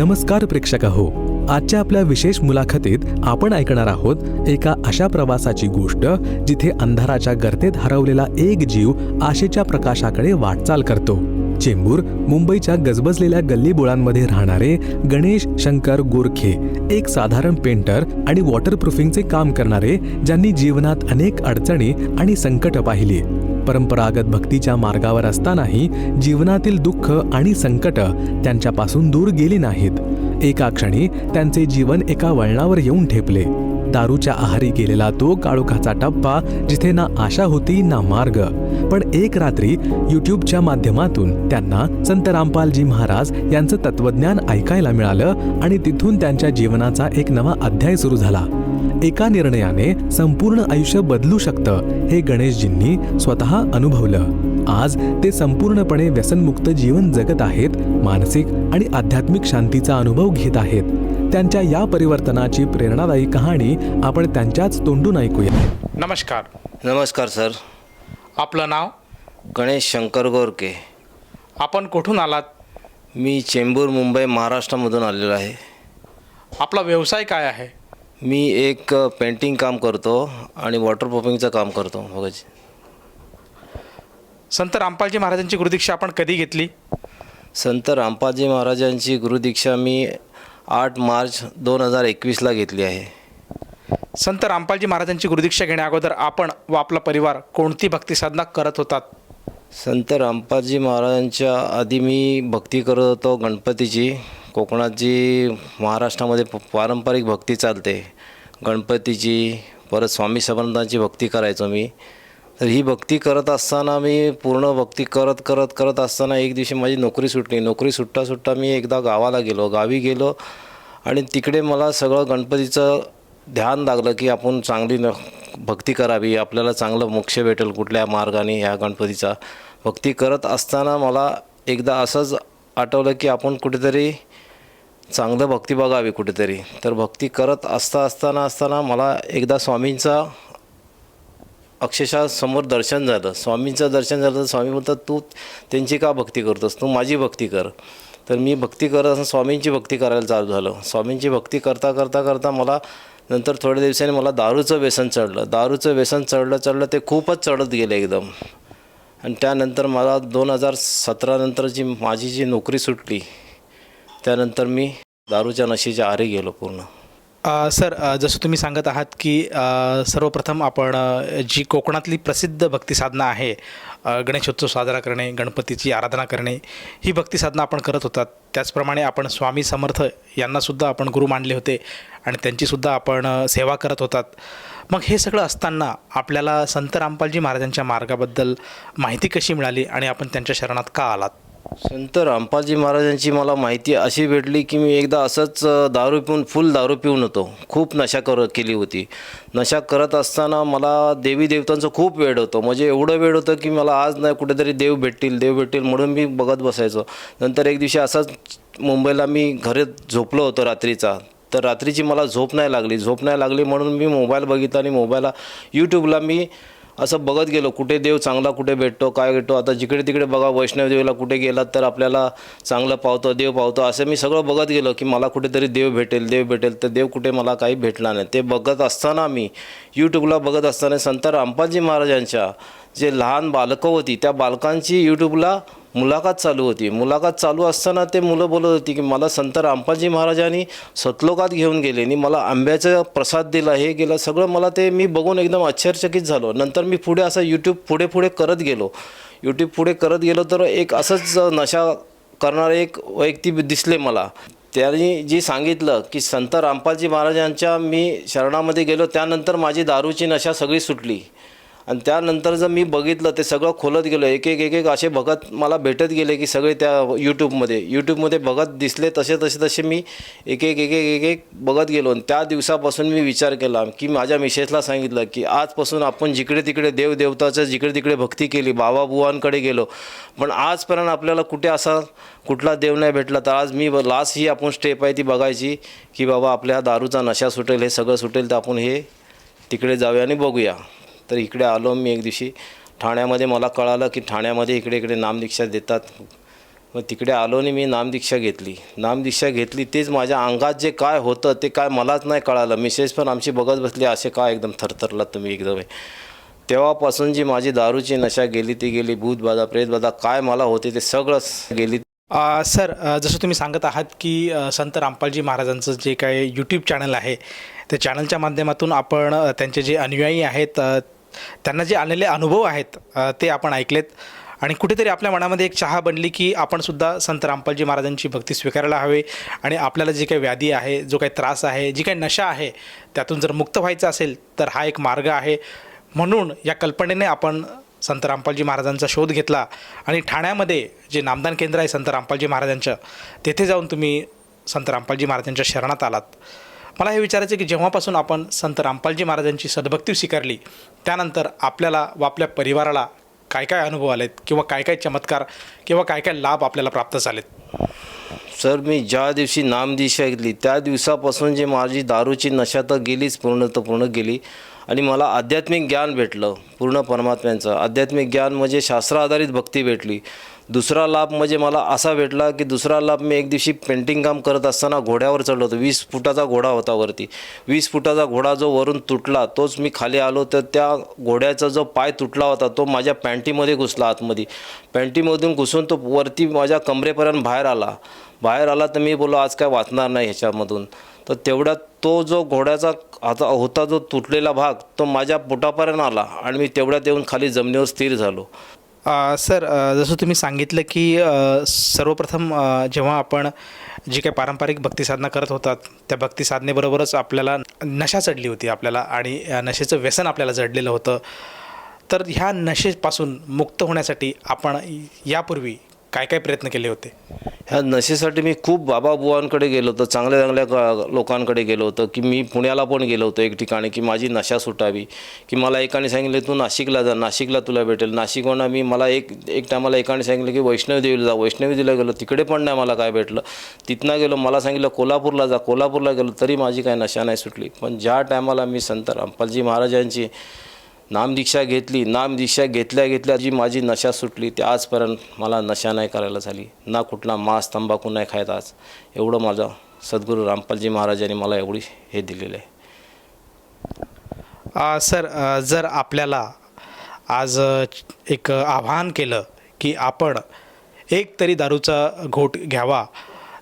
नमस्कार प्रेक्षक हो आजच्या आपल्या विशेष मुलाखतीत आपण ऐकणार आहोत एका अशा प्रवासाची गोष्ट जिथे अंधाराच्या गर्तेत हरवलेला एक जीव आशेच्या प्रकाशाकडे वाटचाल करतो. चेंबूर मुंबईच्या गजबजलेल्या गल्लीबोळांमध्ये राहणारे गणेश शंकर गोरखे एक साधारण पेंटर आणि वॉटरप्रूफिंगचे काम करणारे ज्यांनी जीवनात अनेक अडचणी आणि संकट पाहिली. परंपरागत भक्तीच्या मार्गावर असतानाही जीवनातील दुःख आणि संकट त्यांच्यापासून दूर गेली नाहीत. एका क्षणी त्यांचे जीवन एका वळणावर येऊन ठेपले. दारूच्या आहारी गेलेला तो काळोखाचा टप्पा जिथे ना आशा होती ना मार्ग. पण एक रात्री युट्यूबच्या माध्यमातून त्यांना संत रामपालजी महाराज यांचं तत्वज्ञान ऐकायला मिळालं आणि तिथून त्यांच्या जीवनाचा एक नवा अध्याय सुरू झाला. एका निर्णयाने संपूर्ण आयुष्य बदलू शकतं हे गणेशजींनी स्वतः अनुभवलं. आज ते संपूर्णपणे व्यसनमुक्त जीवन जगत आहेत मानसिक आणि आध्यात्मिक शांतीचा अनुभव घेत आहेत. त्यांच्या या परिवर्तनाची प्रेरणादायी कहाणी आपण त्यांच्याच तोंडून ऐकूया. नमस्कार. नमस्कार सर. आपलं नाव? गणेश शंकर गोरके. आपण कुठून आलात? मी चेंबूर मुंबई महाराष्ट्रामधून आलेलो आहे. आपला व्यवसाय काय आहे? मी एक पेंटिंग काम करतो आणि वॉटरप्रूफिंगचं काम करतो बघायची संत रामपालजी महाराजांची गुरुदीक्षा आपण कधी घेतली? संत रामपालजी महाराजांची गुरुदीक्षा मी आठ मार्च दोन हजार एकवीसला घेतली आहे. संत रामपालजी महाराजांची गुरुदीक्षा घेण्या अगोदर आपण व आपला परिवार कोणती भक्ती साधना करत होतात? संत रामपालजी महाराजांच्या आधी मी भक्ती करत होतो गणपतीची. कोकणात जी महाराष्ट्रामध्ये प- पारंपरिक भक्ती चालते गणपतीची परत स्वामी समर्थांची भक्ती करायचो मी. तर ही भक्ती करत असताना मी पूर्ण भक्ती करत करत करत असताना एक दिवशी माझी नोकरी सुटली. नोकरी सुटता सुटता मी एकदा गावाला गेलो. गावी गेलो आणि तिकडे मला सगळं गणपतीचं ध्यान लागलं की आपण चांगली न भक्ती करावी. आपल्याला चांगलं मोक्ष भेटेल कुठल्या मार्गाने ह्या गणपतीचा. भक्ती करत असताना मला एकदा असंच आठवलं की आपण कुठेतरी चांगलं भक्ती बघावी कुठेतरी. तर भक्ती करत असता असताना असताना मला एकदा स्वामींचा अक्षरशः समोर दर्शन झालं. स्वामींचं दर्शन झालं तर स्वामी म्हणतात तू त्यांची का भक्ती करतोस? तू माझी भक्ती कर. तर मी भक्ती करत असताना स्वामींची भक्ती करायला चालू झालं. स्वामींची भक्ती करता करता करता मला नंतर थोड्या दिवसांनी मला दारूचं व्यसन चढलं. दारूचं व्यसन चढलं चढलं ते खूपच चढत गेलं एकदम. आणि त्यानंतर मला दोन हजार सतरानंतर जी माझी जी नोकरी सुटली त्यानंतर मी दारूच्या नशेच्या आरे गेलो पूर्ण. सर जसं तुम्ही सांगत आहात की सर्वप्रथम आपण जी कोकणातली प्रसिद्ध भक्ती साधना आहे गणेशोत्सव साजरा करणे गणपतीची आराधना करणे ही भक्ती साधना आपण करत होतात. त्याचप्रमाणे आपण स्वामी समर्थ यांनासुद्धा आपण गुरु मानले होते आणि त्यांचीसुद्धा आपण सेवा करत होतात. मग हे सगळं असताना आपल्याला संत रामपालजी महाराजांच्या मार्गाबद्दल माहिती कशी मिळाली आणि आपण त्यांच्या शरणात का आलात? संत रामपालजी महाराजांची मला माहिती अशी भेटली की मी एकदा असंच दारू पिऊन फुल दारू पिऊन होतो. खूप नशा कर केली होती. नशा करत असताना मला देवी देवतांचं खूप वेळ होतं. म्हणजे एवढं वेळ होतं की मला आज नाही कुठेतरी देव भेटतील देव भेटतील म्हणून मी बघत बसायचो. नंतर एक दिवशी असंच मुंबईला मी घरात झोपलो होतो रात्रीचा. तर रात्रीची मला झोप नाही लागली. झोप नाही लागली म्हणून मी मोबाईल बघितला आणि मोबाईलला यूट्यूबला मी असं बघत गेलो कुठे देव चांगला कुठे भेटतो काय भेटतो. आता जिकडे तिकडे बघा वैष्णवदेवीला कुठे गेलात तर आपल्याला चांगलं पावतो देव पावतो असं मी सगळं बघत गेलो की मला कुठेतरी देव भेटेल देव भेटेल तर देव कुठे मला काही भेटला नाही. ते बघत असताना मी यूट्यूबला बघत असताना संत रामपालजी महाराजांच्या जे लहान बालकं होती त्या बालकांची यूट्यूबला मुलाखत चालू होती. मुलाखत चालू असताना ते मुलं बोलत होती की मला संत रामपाजी महाराजांनी सतलोकात घेऊन गेले आणि मला आंब्याचा प्रसाद दिला हे गेलं सगळं मला ते मी बघून एकदम आश्चर्यचकित झालो. नंतर मी पुढे असं यूट्यूब पुढे पुढे करत गेलो. यूट्यूब पुढे करत गेलो तर एक असंच नशा करणारे एक व्यक्ती दिसले मला. त्यांनी जी सांगितलं की संत रामपालजी महाराजांच्या मी शरणामध्ये गेलो त्यानंतर माझी दारूची नशा सगळी सुटली. आणि त्यानंतर जर मी बघितलं ते सगळं खोलत गेलो एक एक एक एक असे बघत मला भेटत गेले की सगळे त्या यूट्यूबमध्ये यूट्यूबमध्ये बघत दिसले तसे तसे तसे मी एक एक एक एक एक एक बघत गेलो. आणि त्या दिवसापासून मी विचार केला की माझ्या मिसेसला सांगितलं की आजपासून आपण जिकडे तिकडे देवदेवताचं जिकडे तिकडे भक्ती केली बाबाबुवांकडे गेलो. पण आजपर्यंत आपल्याला कुठे असा कुठला देव नाही भेटला. तर आज मी लास्ट ही आपण स्टेप आहे ती बघायची की बाबा आपल्या दारूचा नशा सुटेल हे सगळं सुटेल तर आपण हे तिकडे जाऊया आणि बघूया. तर इकडे आलो मी एक दिवशी. ठाण्यामध्ये मला कळालं की ठाण्यामध्ये इकडे इकडे नामदीक्षा देतात. मग तिकडे आलो आणि मी नामदीक्षा घेतली. नामदीक्षा घेतली तेच माझ्या अंगात जे काय होतं ते काय मलाच नाही कळालं. मिसेस पण आमची बघत बसली असे काय एकदम थरथरलात तुम्ही एकदम तेव्हापासून जी माझी दारूची नशा गेली ती गेली. भूतबाधा प्रेतबाधा काय मला होते ते सगळंच गेली. सर जसं तुम्ही सांगत आहात की संत रामपालजी महाराजांचं जे काय यूट्यूब चॅनल आहे त्या चॅनलच्या माध्यमातून आपण त्यांचे जे अनुयायी आहेत त्यांना जे आलेले अनुभव आहेत ते आपण ऐकलेत. आणि कुठेतरी आपल्या मनामध्ये एक चहा बनली की आपण सुद्धा संत रामपालजी महाराजांची भक्ती स्वीकारायला हवी आणि आपल्याला जी काही व्याधी आहे जो काही त्रास आहे जी काही नशा आहे त्यातून जर मुक्त व्हायचं असेल तर हा एक मार्ग आहे. म्हणून या कल्पनेने आपण संत रामपालजी महाराजांचा शोध घेतला आणि ठाण्यामध्ये जे नामदान केंद्र आहे संत रामपालजी महाराजांचं तेथे जाऊन तुम्ही संत रामपालजी महाराजांच्या शरणात आलात. मला हे विचारायचं की जेव्हापासून आपण संत रामपालजी महाराजांची सद्भक्ती स्वीकारली त्यानंतर आपल्याला व आपल्या परिवाराला काय काय अनुभव आलेत किंवा काय काय चमत्कार किंवा काय काय लाभ आपल्याला प्राप्त झालेत? सर मी ज्या दिवशी नामदिशा घेतली त्या दिवसापासून जे माझी दारूची नशा तर गेलीच पूर्ण तर पूर्ण गेली. आणि मला आध्यात्मिक ज्ञान भेटलं पूर्ण परमात्म्यांचं. आध्यात्मिक ज्ञान म्हणजे शास्त्र आधारित भक्ती भेटली. दुसरा लाभ म्हणजे मला असा भेटला की दुसरा लाभ मी एक दिवशी पेंटिंग काम करत असताना घोड्यावर चढलो होतो. वीस फुटाचा घोडा होता वरती. वीस फुटाचा घोडा जो वरून तुटला तोच मी खाली आलो तर त्या घोड्याचा जो पाय तुटला होता तो माझ्या पॅन्टीमध्ये घुसला आतमध्ये. पॅन्टीमधून घुसून तो वरती माझ्या कमरेपर्यंत बाहेर आला. बाहेर आला तर मी बोललो आज काय वाचणार नाही ह्याच्यामधून. तर तेवढ्यात तो जो घोड्याचा आता होता जो तुटलेला भाग तो माझ्या पोटापर्यंत आला आणि मी तेवढ्यात येऊन खाली जमिनीवर स्थिर झालो. सर जसं तुम्ही सांगितलं की सर्वप्रथम जेव्हा आपण जी काही पारंपरिक भक्तिसाधना करत होतात त्या भक्तिसाधनेबरोबरच आपल्याला नशा चढली होती आपल्याला आणि नशेचं व्यसन आपल्याला जडलेलं होतं. तर ह्या नशेपासून मुक्त होण्यासाठी आपण यापूर्वी काय काय प्रयत्न केले होते? ह्या नशेसाठी मी खूप बाबा बुवांकडे गेलो होतो चांगल्या चांगल्या ग- लोकांकडे गेलो होतो की मी पुण्याला पण गेलो होतो एक ठिकाणी की माझी नशा सुटावी की मला एकाने सांगितले तू नाशिकला जा नाशिकला तुला भेटेल. नाशिकहून मी मला एक एक टायमाला एकाने सांगितलं की वैष्णवदेवीला जा वैष्णवदेवीला गेलो तिकडे पण नाही मला काय भेटलं. तिथनं गेलो मला सांगितलं कोल्हापूरला जा कोल्हापूरला गेलो तरी माझी काय नशा नाही सुटली. पण ज्या टायमाला मी संत रामपालजी महाराजांची नामदीक्षा घेतली. नामदीक्षा घेतल्या घेतल्या जी माझी नशा सुटली ते आजपर्यंत मला नशा नाही करायला झाली. ना कुठला मांस तंबाखू नाही खायत आज. एवढं माझं सद्गुरू रामपालजी महाराजांनी मला एवढी हे दिलेलं आहे. सर जर आपल्याला आज एक आव्हान केलं की आपण एक तरी दारूचा घोट घ्यावा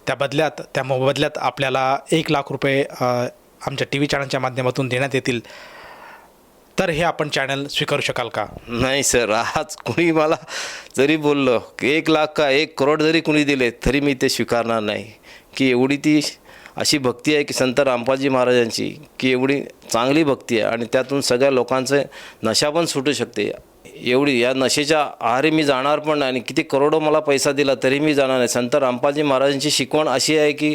त्या बदल्यात त्या मोबदल्यात आपल्याला एक लाख रुपये आमच्या टी व्ही चॅनलच्या माध्यमातून देण्यात येतील तर हे आपण चॅनल स्वीकारू शकाल का? नाही सर आज कुणी मला जरी बोललं की एक लाख का एक करोड जरी कुणी दिले तरी मी ते स्वीकारणार नाही. की एवढी ती अशी भक्ती आहे की संत रामपाजी महाराजांची की एवढी चांगली भक्ती आहे आणि त्यातून सगळ्या लोकांचं नशा पण सुटू शकते. एवढी या नशेच्या आहारी मी जाणार पण नाही आणि किती करोडो मला पैसा दिला तरी मी जाणार नाही. संत रामपालजी महाराजांची शिकवण अशी आहे की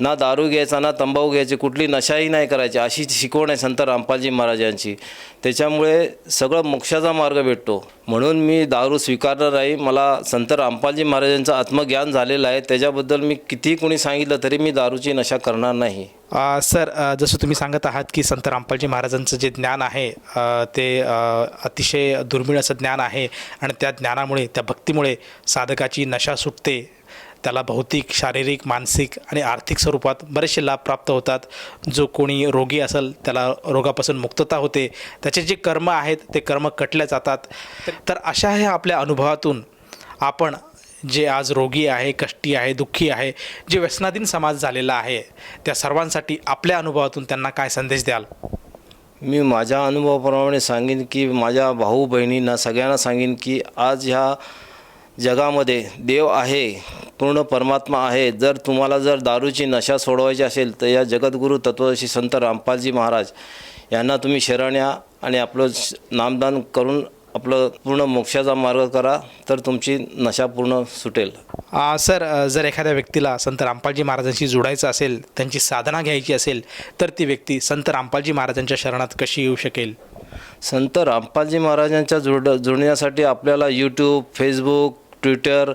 ना दारू घ्यायचा ना तंबाखू घ्यायची कुठली नशाही नाही करायची अशी शिकवण आहे संत रामपालजी महाराजांची. त्याच्यामुळे सगळं मोक्षाचा मार्ग भेटतो. म्हणून मी दारू स्वीकारणार आहे मला संत रामपालजी महाराजांचं आत्मज्ञान झालेलं आहे. त्याच्याबद्दल मी कितीही कोणी सांगितलं तरी मी दारूची नशा करणार नाही. सर जसं तुम्ही सांगत आहात की संत रामपालजी महाराजांचं जे ज्ञान आहे ते अतिशय दुर्मिळ असं ज्ञान आहे. आणि त्या ज्ञानामुळे त्या भक्तीमुळे साधकाची नशा सुटते. त्याला भौतिक शारीरिक मानसिक आणि आर्थिक स्वरूपात बरेचसे लाभ प्राप्त होतात. जो कोणी रोगी असेल त्याला रोगापासून मुक्तता होते. त्याचे जे कर्म आहेत ते कर्म कटले जातात. तर अशा ह्या आपल्या अनुभवातून आपण जे आज रोगी आहे कष्टी आहे दुःखी आहे जे व्यसनाधीन समाज झालेला आहे त्या सर्वांसाठी आपल्या अनुभवातून त्यांना काय संदेश द्याल? मी माझ्या अनुभवाप्रमाणे सांगेन की माझ्या भाऊ बहिणींना सगळ्यांना सांगेन की आज ह्या जगामध्ये देव आहे पूर्ण परमात्मा आहे जर तुम्हाला जर दारूची नशा सोडवायची असेल तर या जगद्गुरू तत्वदर्शी संत रामपालजी महाराज यांना तुम्ही शरण या आणि आपलं नामदान करून आपलं पूर्ण मोक्षाचा मार्ग करा तर तुमची नशा पूर्ण सुटेल. आ, सर जर एखाद्या व्यक्तीला संत रामपालजी महाराजांशी जोडायचं असेल त्यांची साधना घ्यायची असेल तर ती व्यक्ती संत रामपालजी महाराजांच्या शरणात कशी येऊ शकेल? संत रामपालजी महाराजांच्या जोड जोडण्यासाठी आपल्याला यूट्यूब फेसबुक ट्विटर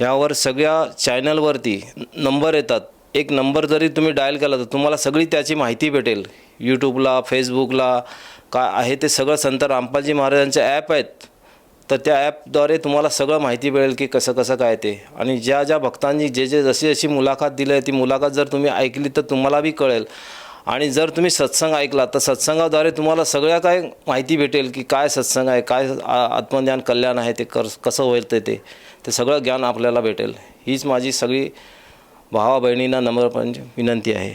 यावर सगळ्या चॅनलवरती नंबर येतात. एक नंबर जरी तुम्ही डायल केला तर तुम्हाला सगळी त्याची माहिती भेटेल. यूट्यूबला फेसबुकला काय आहे ते सगळं संत रामपालजी महाराजांचे ॲप आहेत. तर त्या ॲपद्वारे तुम्हाला सगळं माहिती मिळेल की कसं कसं काय ते. आणि ज्या ज्या भक्तांनी जे जे जशी जशी मुलाखत दिली आहे ती मुलाखत जर तुम्ही ऐकली तर तुम्हाला बी कळेल. आणि जर तुम्ही सत्संग ऐकला तर सत्संगाद्वारे तुम्हाला सगळ्या काय माहिती भेटेल की काय सत्संग आहे काय आत्मज्ञान कल्याण आहे ते कर कसं होईल ते ते ते सगळं ज्ञान आपल्याला भेटेल. हीच माझी सगळी भावा बहिणींना नम्रपणे विनंती आहे.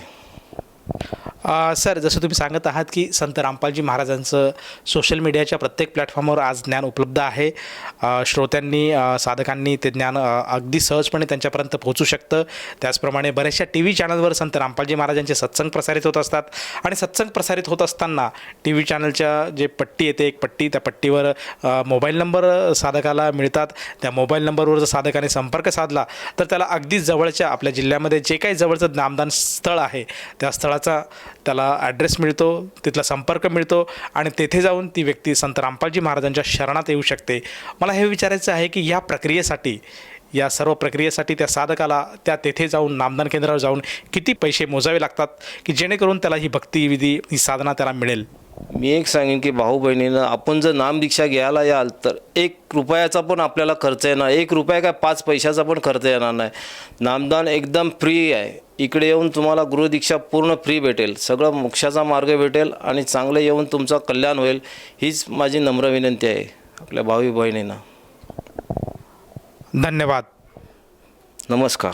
सर जसं तुम्ही सांगत आहात की संत रामपालजी महाराजांचं सोशल मीडियाच्या प्रत्येक प्लॅटफॉर्मवर आज ज्ञान उपलब्ध आहे. श्रोत्यांनी साधकांनी ते ज्ञान अगदी सहजपणे त्यांच्यापर्यंत पोहोचू शकतं. त्याचप्रमाणे बऱ्याचशा टी व्ही चॅनलवर संत रामपालजी महाराजांचे सत्संग प्रसारित होत असतात. आणि सत्संग प्रसारित होत असताना टी व्ही चॅनलच्या जे पट्टी येते एक पट्टी त्या पट्टीवर मोबाईल नंबर साधकाला मिळतात. त्या मोबाईल नंबरवर जर साधकाने संपर्क साधला तर त्याला अगदी जवळच्या आपल्या जिल्ह्यामध्ये जे काही जवळचं नामदान स्थळ आहे त्या स्थळाचा त्याला ॲड्रेस मिळतो तिथला संपर्क मिळतो आणि तेथे जाऊन ती व्यक्ती संत रामपालजी महाराजांच्या शरणात येऊ शकते. मला हे विचारायचं आहे की या प्रक्रियेसाठी या सर्व प्रक्रियेसाठी त्या साधकाला त्या तेथे जाऊन नामदान केंद्रावर जाऊन किती पैसे मोजावे लागतात की जेणेकरून त्याला ही भक्तीविधी ही साधना त्याला मिळेल? मी एक सांगेन की भाऊ बहिणीनं आपण जर नामदीक्षा घ्यायला याल तर एक रुपयाचा पण आपल्याला खर्च येणार. एक रुपया काय पाच पैशाचा पण खर्च येणार नाही. नामदान एकदम फ्री आहे. इकडे येऊन तुम्हाला गुरुदीक्षा पूर्ण फ्री भेटेल. सगळं मोक्षाचा मार्ग भेटेल आणि चांगलं येऊन तुमचं कल्याण होईल. हीच माझी नम्र विनंती आहे. आपल्या भावी बहिणींना. धन्यवाद. नमस्कार.